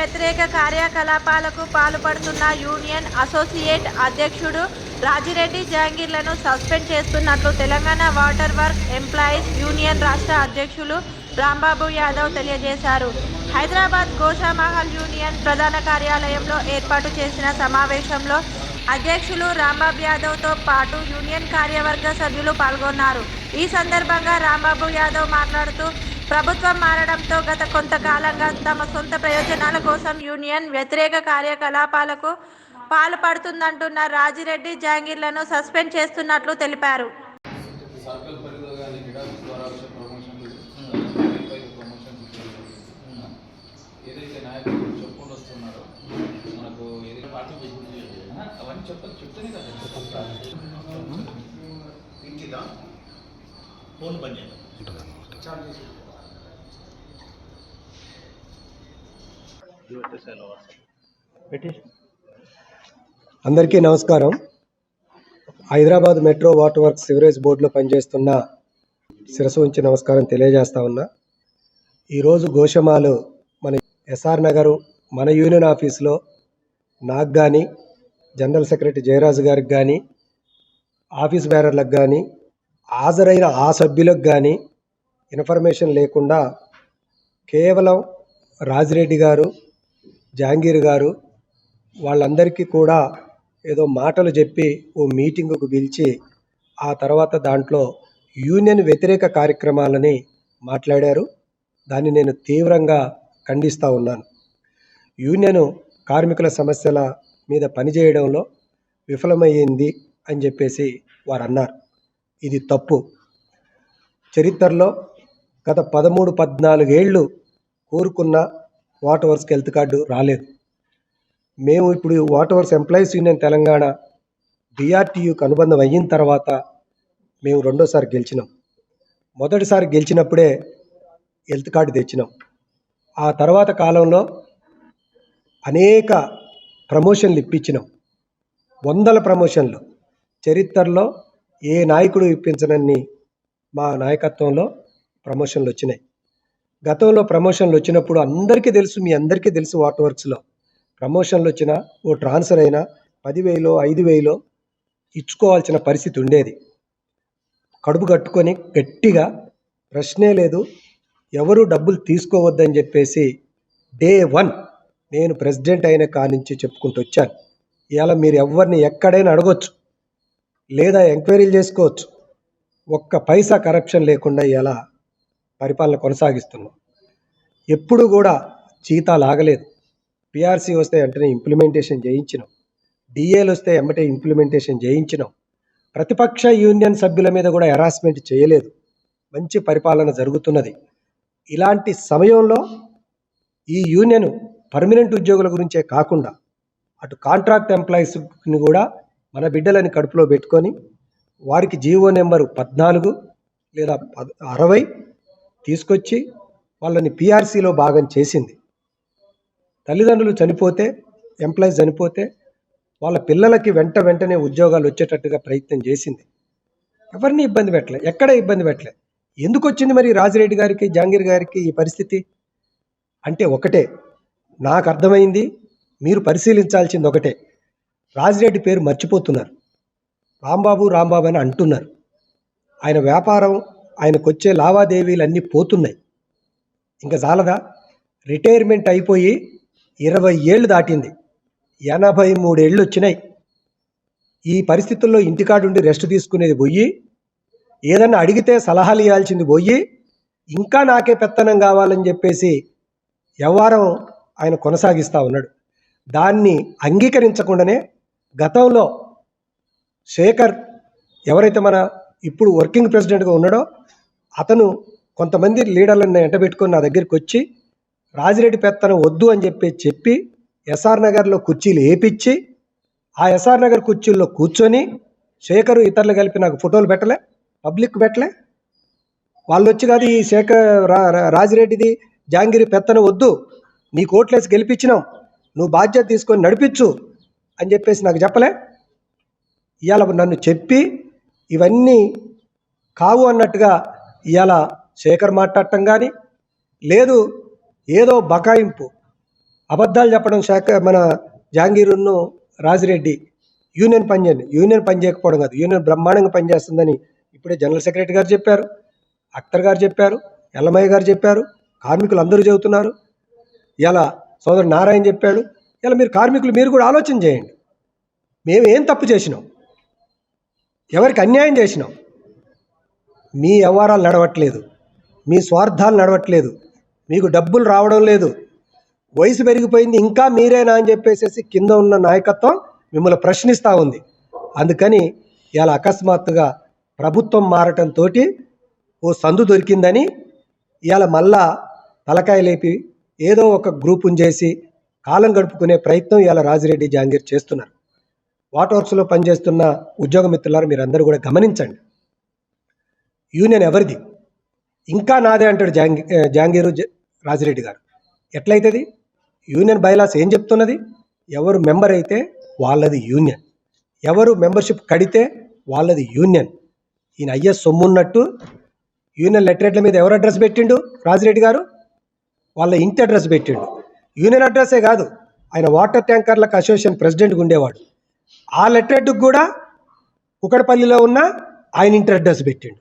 వ్యతిరేక కార్యకలాపాలకు పాల్పడుతున్న యూనియన్ అసోసియేట్ అధ్యక్షుడు రాజిరెడ్డి జహాంగీర్లను సస్పెండ్ చేస్తున్నట్లు Telangana water work employees union రాష్ట్ర అధ్యక్షులు రాంబాబు యాదవ్ తెలియజేశారు. హైదరాబాద్ గోషామహల్ యూనియన్ ప్రధాన కార్యాలయంలో ఏర్పాటు చేసిన సమావేశంలో అధ్యక్షులు రాంబాబు యాదవ్తో పాటు యూనియన్ కార్యవర్గ సభ్యులు పాల్గొన్నారు. ఈ సందర్భంగా రాంబాబు యాదవ్ మాట్లాడుతూ ప్రభుత్వం మారడంతో గత కొంతకాలంగా తమ సొంత ప్రయోజనాల కోసం యూనియన్ వ్యతిరేక కార్యకలాపాలకు పాల్పడుతుందంటున్న రాజిరెడ్డి జహాంగీర్లను సస్పెండ్ చేస్తున్నట్లు తెలిపారు. ఏదైతే నాయకులు చెప్పుకుంటూ వస్తున్నారో మనకు ఏదైతే పార్టీ అవన్నీ చెప్తేనే కదా ఇంటిదా? ఫోన్ బంద్ చేయండి. అందరికీ నమస్కారం. Hyderabad metro water work sewerage బోర్డులో పనిచేస్తున్న శిరసు ఉంచి నమస్కారం తెలియజేస్తా ఉన్నా. ఈరోజు గోషమాలు మన ఎస్ఆర్ నగరు మన యూనియన్ ఆఫీస్లో నాకు కానీ జనరల్ సెక్రటరీ జయరాజు గారికి కానీ ఆఫీస్ బేరర్లకు కానీ హాజరైన ఆ సభ్యులకు కానీ ఇన్ఫర్మేషన్ లేకుండా కేవలం రాజిరెడ్డి గారు జహాంగీర్ గారు వాళ్ళందరికీ కూడా ఏదో మాటలు చెప్పి ఓ మీటింగుకు పిలిచి ఆ తర్వాత దాంట్లో యూనియన్ వ్యతిరేక కార్యక్రమాలని మాట్లాడారు. దాన్ని నేను తీవ్రంగా ఖండిస్తూ ఉన్నాను. యూనియన్ కార్మికుల సమస్యల మీద పనిచేయడంలో విఫలమయ్యింది అని చెప్పేసి వారు అన్నారు ఇది తప్పు. చరిత్రలో గత పదమూడు పద్నాలుగేళ్ళు కోరుకున్న వాటర్ హెల్త్ కార్డు రాలేదు. మేము ఇప్పుడు water works employees union Telangana డిఆర్టీయూకి అనుబంధం అయిన తర్వాత మేము రెండోసారి గెలిచినాం. మొదటిసారి గెలిచినప్పుడే హెల్త్ కార్డు తెచ్చినాం. ఆ తర్వాత కాలంలో అనేక ప్రమోషన్లు ఇప్పించినాం. వందల ప్రమోషన్లు. చరిత్రలో ఏ నాయకుడు ఇప్పించనన్ని మా నాయకత్వంలో ప్రమోషన్లు వచ్చినాయి. గతంలో ప్రమోషన్లు వచ్చినప్పుడు అందరికీ తెలుసు మీ అందరికీ తెలుసు వాటర్ వర్క్స్లో. ప్రమోషన్లు వచ్చినా ఓ ట్రాన్స్ఫర్ అయినా పదివేలో ఐదు వేలో ఇచ్చుకోవాల్సిన పరిస్థితి ఉండేది. కడుపు కట్టుకొని గట్టిగా ప్రశ్నే లేదు ఎవరు డబ్బులు తీసుకోవద్దని చెప్పేసి డే వన్ నేను ప్రెసిడెంట్ అయిన కానించి చెప్పుకుంటూ వచ్చాను. ఇవాళ మీరు ఎవరిని ఎక్కడైనా అడగొచ్చు లేదా ఎంక్వైరీలు చేసుకోవచ్చు. ఒక్క పైసా కరప్షన్ లేకుండా ఇలా పరిపాలన కొనసాగిస్తున్నాం. ఎప్పుడు కూడా జీతాలు ఆగలేదు. పిఆర్సీ వస్తే వెంటనే ఇంప్లిమెంటేషన్ చేయించినాం. డిఏలు వస్తే వెంటనే ఇంప్లిమెంటేషన్ చేయించినాం. ప్రతిపక్ష యూనియన్ సభ్యుల మీద కూడా హెరాస్మెంట్ చేయలేదు. మంచి పరిపాలన జరుగుతున్నది. ఇలాంటి సమయంలో ఈ యూనియన్ పర్మనెంట్ ఉద్యోగుల గురించే కాకుండా అటు కాంట్రాక్ట్ ఎంప్లాయీస్ని కూడా మన బిడ్డలని కడుపులో పెట్టుకొని వారికి జీవో నెంబరు పద్నాలుగు లేదా పద్ అరవై తీసుకొచ్చి వాళ్ళని పిఆర్సీలో భాగం చేసింది. తల్లిదండ్రులు చనిపోతే ఎంప్లాయీస్ చనిపోతే వాళ్ళ పిల్లలకి వెంట వెంటనే ఉద్యోగాలు వచ్చేటట్టుగా ప్రయత్నం చేసింది. ఎవరిని ఇబ్బంది పెట్టలే? ఎక్కడ ఇబ్బంది పెట్టలే? ఎందుకు వచ్చింది మరి రాజిరెడ్డి గారికి జాంగీర్ గారికి ఈ పరిస్థితి? అంటే ఒకటే నాకు అర్థమైంది మీరు పరిశీలించాల్సింది ఒకటే. రాజిరెడ్డి పేరు మర్చిపోతున్నారు. రాంబాబు రాంబాబు అని అంటున్నారు. ఆయన వ్యాపారం ఆయనకు వచ్చే లావాదేవీలు అన్నీ పోతున్నాయి. ఇంకా చాలదా రిటైర్మెంట్ అయిపోయి ఇరవై ఏళ్ళు దాటింది. ఎనభై మూడేళ్ళు వచ్చినాయి. ఈ పరిస్థితుల్లో ఇంటికాడుండి రెస్ట్ తీసుకునేది పోయి ఏదన్నా అడిగితే సలహాలు ఇవ్వాల్సింది పోయి ఇంకా నాకే పెత్తనం కావాలని చెప్పేసి వ్యవహారం ఆయన కొనసాగిస్తూ ఉన్నాడు. దాన్ని అంగీకరించకుండానే గతంలో శేఖర్ ఎవరైతే మన ఇప్పుడు వర్కింగ్ ప్రెసిడెంట్గా ఉన్నాడో అతను కొంతమంది లీడర్లను ఎంటబెట్టుకొని నా దగ్గరికి వచ్చి రాజిరెడ్డి పెత్తనం వద్దు అని చెప్పి చెప్పి ఎస్ఆర్ నగర్లో కుర్చీలు వేపించి ఆ ఎస్ఆర్ నగర్ కుర్చీల్లో కూర్చొని శేఖరు ఇతరులు కలిపి నాకు ఫోటోలు పెట్టలే పబ్లిక్ పెట్టలే. వాళ్ళు వచ్చి కాదు ఈ శేఖర్ రా రా- రాజిరెడ్డిది జాంగిరి పెత్తన వద్దు నీ కోట్లేసి గెలిపించినాం నువ్వు బాధ్యత తీసుకొని నడిపించు అని చెప్పేసి నాకు చెప్పలే. ఇవాళ నన్ను చెప్పి ఇవన్నీ కావు అన్నట్టుగా ఇవాళ శేఖర్ మాట్లాడటం కానీ లేదు ఏదో బకాయింపు అబద్ధాలు చెప్పడం శాఖ మన జాంగీరును రాజిరెడ్డి యూనియన్ పనిచేయండి యూనియన్ పని చేయకపోవడం కాదు యూనియన్ బ్రహ్మాండంగా పనిచేస్తుందని ఇప్పుడే జనరల్ సెక్రటరీ గారు చెప్పారు అఖ్తర్ గారు చెప్పారు ఎల్లమయ్య గారు చెప్పారు కార్మికులు అందరూ చెబుతున్నారు. ఇలా సోదరు నారాయణ చెప్పాడు ఇలా మీరు కార్మికులు మీరు కూడా ఆలోచన చేయండి. మేము ఏం తప్పు చేసినాం? ఎవరికి అన్యాయం చేసినాం? మీ వ్యవహారాలు నడవట్లేదు. మీ స్వార్థాలు నడవట్లేదు. మీకు డబ్బులు రావడం లేదు. వయసు పెరిగిపోయింది ఇంకా మీరేనా అని చెప్పేసి కింద ఉన్న నాయకత్వం మిమ్మల్ని ప్రశ్నిస్తూ ఉంది. అందుకని ఇలా అకస్మాత్తుగా ప్రభుత్వం మారటంతో ఓ సందు దొరికిందని ఇవాళ మళ్ళా తలకాయ లేపి ఏదో ఒక గ్రూపుని చేసి కాలం గడుపుకునే ప్రయత్నం ఇవాళ రాజిరెడ్డి జాంగీర్ చేస్తున్నారు. వాటర్ వర్క్స్లో పనిచేస్తున్న ఉద్యోగ మిత్రులారు మీరందరూ కూడా గమనించండి. యూనియన్ ఎవరిది? ఇంకా నాదే అంటాడు జాంగీ జాంగీరు రాజిరెడ్డి గారు. ఎట్లయితుంది? యూనియన్ బైలాస్ ఏం చెప్తున్నది? ఎవరు మెంబర్ అయితే వాళ్ళది యూనియన్. ఎవరు మెంబర్షిప్ కడితే వాళ్ళది యూనియన్. ఈయన అయ్యే సొమ్మున్నట్టు యూనియన్ లెటరేట్ల మీద ఎవరు అడ్రస్ పెట్టిండు రాజిరెడ్డి గారు? వాళ్ళ ఇంటి అడ్రస్ పెట్టిండు. యూనియన్ అడ్రస్సే కాదు ఆయన వాటర్ ట్యాంకర్లకు అసోసియేషన్ ప్రెసిడెంట్గా ఉండేవాడు. ఆ లెటరేట్కి కూడా కుకడపల్లిలో ఉన్న ఆయన ఇంటి అడ్రస్ పెట్టిండు.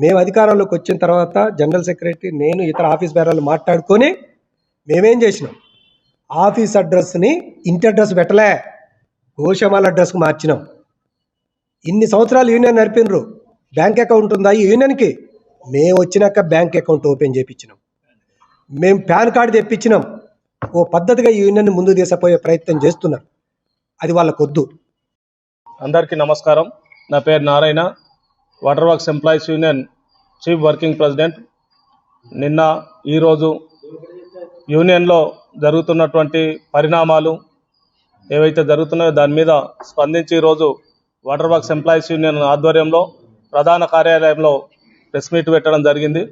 మేము అధికారంలోకి వచ్చిన తర్వాత జనరల్ సెక్రటరీ నేను ఇతర ఆఫీస్ బేరాలు మాట్లాడుకొని మేమేం చేసినాం? ఆఫీస్ అడ్రస్ని ఇంటి అడ్రస్ పెట్టలే. గోషమాల అడ్రస్కి మార్చినాం. ఇన్ని సంవత్సరాలు యూనియన్ నడిపినరు. బ్యాంక్ అకౌంట్ ఉందా ఈ యూనియన్కి? మేము వచ్చినాక బ్యాంక్ అకౌంట్ ఓపెన్ చేయించినాం మేము పాన్ కార్డు తెప్పించినాం. ఓ పద్ధతిగా ఈ యూనియన్ ముందు తీసపోయే ప్రయత్నం చేస్తున్నారు. అది వాళ్ళకొద్దు. అందరికీ నమస్కారం. నా పేరు Narayana. Water works employees union chief working president నిన్న ఈరోజు యూనియన్లో జరుగుతున్నటువంటి పరిణామాలు ఏవైతే జరుగుతున్నాయో దాని మీద స్పందించి ఈరోజు వాటర్ వర్క్స్ ఎంప్లాయీస్ యూనియన్ ఆధ్వర్యంలో ప్రధాన కార్యాలయంలో ప్రెస్ మీట్ పెట్టడం జరిగింది.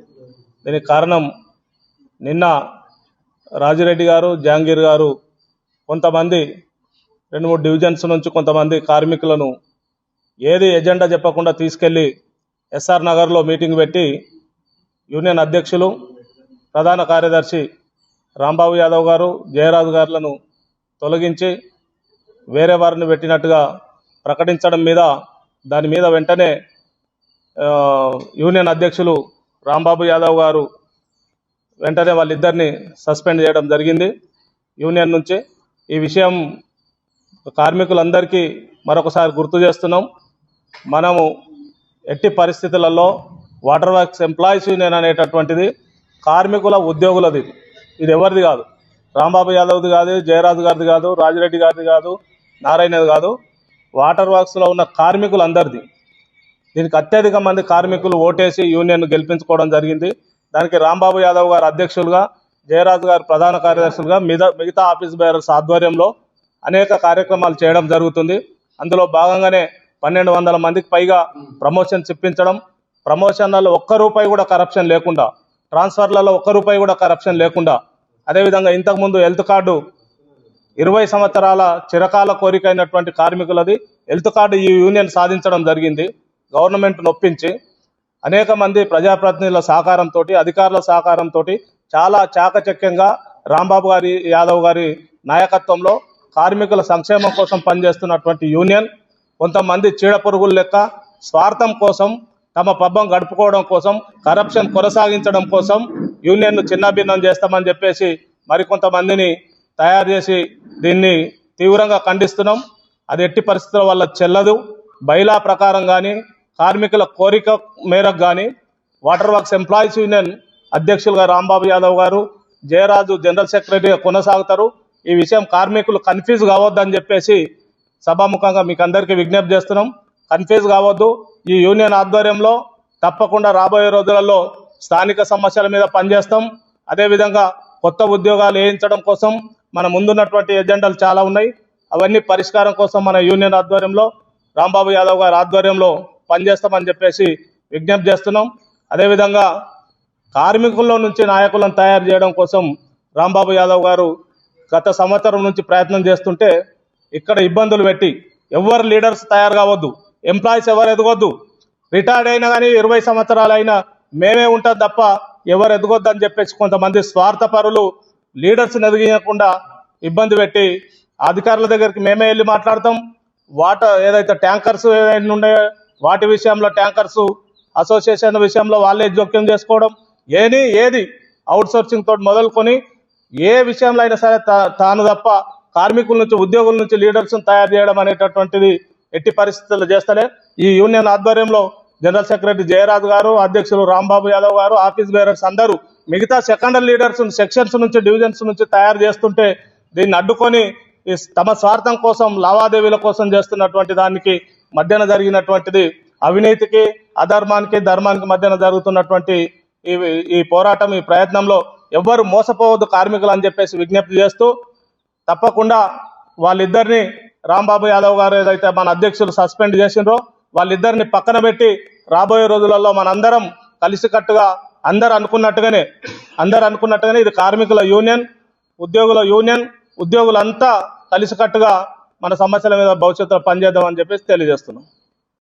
దీనికి కారణం నిన్న రాజిరెడ్డి గారు జాంగీర్ గారు కొంతమంది రెండు మూడు డివిజన్స్ నుంచి కొంతమంది కార్మికులను ఏది ఎజెండా చెప్పకుండా తీసుకెళ్ళి ఎస్ఆర్ నగర్లో మీటింగ్ పెట్టి యూనియన్ అధ్యక్షులు ప్రధాన కార్యదర్శి రాంబాబు యాదవ్ గారు జయరాజు గారులను తొలగించి వేరే వారిని పెట్టినట్టుగా ప్రకటించడం మీద దాని మీద వెంటనే యూనియన్ అధ్యక్షులు రాంబాబు యాదవ్ గారు వెంటనే వాళ్ళిద్దరిని సస్పెండ్ చేయడం జరిగింది. యూనియన్ నుంచి ఈ విషయం కార్మికులందరికీ మరొకసారి గుర్తు చేస్తున్నాం. మనము ఎట్టి పరిస్థితులలో వాటర్ వర్క్స్ ఎంప్లాయీస్ యూనియన్ అనేటటువంటిది కార్మికుల ఉద్యోగులది. ఇది. ఎవరిది కాదు? రాంబాబు యాదవ్ది కాదు జయరాజు గారిది కాదు రాజిరెడ్డి గారిది కాదు నారాయణది కాదు. వాటర్ వర్క్స్లో ఉన్న కార్మికులందరిది. దీనికి అత్యధిక మంది కార్మికులు ఓటేసి యూనియన్ గెలిపించుకోవడం జరిగింది. దానికి రాంబాబు యాదవ్ గారు అధ్యక్షులుగా జయరాజు గారు ప్రధాన కార్యదర్శులుగా మిగతా మిగతా ఆఫీస్ బేరర్స్ ఆధ్వర్యంలో అనేక కార్యక్రమాలు చేయడం జరుగుతుంది. అందులో భాగంగానే పన్నెండు వందల మందికి పైగా ప్రమోషన్ చెప్పించడం ప్రమోషన్లలో ఒక్క రూపాయి కూడా కరప్షన్ లేకుండా ట్రాన్స్ఫర్లలో ఒక్క రూపాయి కూడా కరప్షన్ లేకుండా అదేవిధంగా ఇంతకుముందు హెల్త్ కార్డు ఇరవై సంవత్సరాల చిరకాల కోరిక అయినటువంటి కార్మికులది హెల్త్ కార్డు ఈ యూనియన్ సాధించడం జరిగింది. గవర్నమెంట్ నొప్పించి అనేక మంది ప్రజాప్రతినిధుల సహకారంతో అధికారుల సహకారంతో చాలా చాకచక్యంగా రాంబాబు గారి యాదవ్ గారి నాయకత్వంలో కార్మికుల సంక్షేమం కోసం పనిచేస్తున్నటువంటి యూనియన్ కొంతమంది చీడ పురుగుల లెక్క స్వార్థం కోసం తమ పబ్బం గడుపుకోవడం కోసం కరప్షన్ కొనసాగించడం కోసం యూనియన్ను చిన్నభిన్నం చేస్తామని చెప్పేసి మరికొంతమందిని తయారు చేసి దీన్ని తీవ్రంగా ఖండిస్తున్నాం. అది ఎట్టి పరిస్థితుల వల్ల చెల్లదు. బైలా ప్రకారం కానీ కార్మికుల కోరిక మేరకు కానీ వాటర్ వర్క్స్ ఎంప్లాయీస్ యూనియన్ అధ్యక్షులుగా రాంబాబు యాదవ్ గారు జయరాజు జనరల్ సెక్రటరీగా కొనసాగుతారు. ఈ విషయం కార్మికులు కన్ఫ్యూజ్ కావద్దని చెప్పేసి సభాముఖంగా మీకు అందరికీ విజ్ఞప్తి చేస్తున్నాం. కన్ఫ్యూజ్ కావద్దు. ఈ యూనియన్ ఆధ్వర్యంలో తప్పకుండా రాబోయే రోజులలో స్థానిక సమస్యల మీద పనిచేస్తాం. అదేవిధంగా కొత్త ఉద్యోగాలు వేయించడం కోసం మన ముందున్నటువంటి ఎజెండాలు చాలా ఉన్నాయి. అవన్నీ పరిష్కారం కోసం మన యూనియన్ ఆధ్వర్యంలో రాంబాబు యాదవ్ గారి ఆధ్వర్యంలో పనిచేస్తామని చెప్పేసి విజ్ఞప్తి చేస్తున్నాం. అదేవిధంగా కార్మికుల్లో నుంచి నాయకులను తయారు చేయడం కోసం రాంబాబు యాదవ్ గారు గత సంవత్సరం నుంచి ప్రయత్నం చేస్తుంటే ఇక్కడ ఇబ్బందులు పెట్టి ఎవరు లీడర్స్ తయారు కావద్దు ఎంప్లాయీస్ ఎవరు ఎదగొద్దు రిటైర్డ్ అయినా కానీ ఇరవై సంవత్సరాలు అయినా మేమే ఉంటాం తప్ప ఎవరు ఎదగొద్దు అని చెప్పేసి కొంతమంది స్వార్థపరులు లీడర్స్ని ఎదిగించకుండా ఇబ్బంది పెట్టి అధికారుల దగ్గరికి మేమే వెళ్ళి మాట్లాడతాం. వాటర్ ఏదైతే ట్యాంకర్స్ ఏదైనా ఉన్నాయో వాటి విషయంలో ట్యాంకర్స్ అసోసియేషన్ విషయంలో వాళ్ళే జోక్యం చేసుకోవడం ఏని ఏది అవుట్ సోర్సింగ్ తోటి మొదలుకొని ఏ విషయంలో అయినా సరే తా- తాను తప్ప కార్మికుల నుంచి ఉద్యోగుల నుంచి లీడర్స్ తయారు చేయడం అనేటటువంటిది ఎట్టి పరిస్థితుల్లో చేస్తలే. ఈ యూనియన్ ఆధ్వర్యంలో జనరల్ సెక్రటరీ జయరాజ్ గారు అధ్యక్షులు రాంబాబు యాదవ్ గారు ఆఫీస్ బేరర్స్ అందరూ మిగతా సెకండరీ లీడర్స్ సెక్షన్స్ నుంచి డివిజన్స్ నుంచి తయారు చేస్తుంటే దీన్ని అడ్డుకొని తమ స్వార్థం కోసం లావాదేవీల కోసం చేస్తున్నటువంటి దానికి మధ్యన జరిగినటువంటిది అవినీతికి అధర్మానికి ధర్మానికి మధ్యన జరుగుతున్నటువంటి ఈ ఈ పోరాటం ఈ ప్రయత్నంలో ఎవ్వరు మోసపోవద్దు కార్మికులు అని చెప్పేసి విజ్ఞప్తి చేస్తూ తప్పకుండా వాళ్ళిద్దరిని రాంబాబు యాదవ్ గారు ఏదైతే మన అధ్యక్షులు సస్పెండ్ చేసిండ్రో వాళ్ళిద్దరిని పక్కన పెట్టి రాబోయే రోజులలో మనందరం కలిసికట్టుగా అందరు అనుకున్నట్టుగానే అందరు అనుకున్నట్టుగానే ఇది కార్మికుల యూనియన్ ఉద్యోగుల యూనియన్ ఉద్యోగులంతా కలిసికట్టుగా మన సమస్యల మీద భవిష్యత్తులో పనిచేద్దామని చెప్పేసి తెలియజేస్తున్నాం.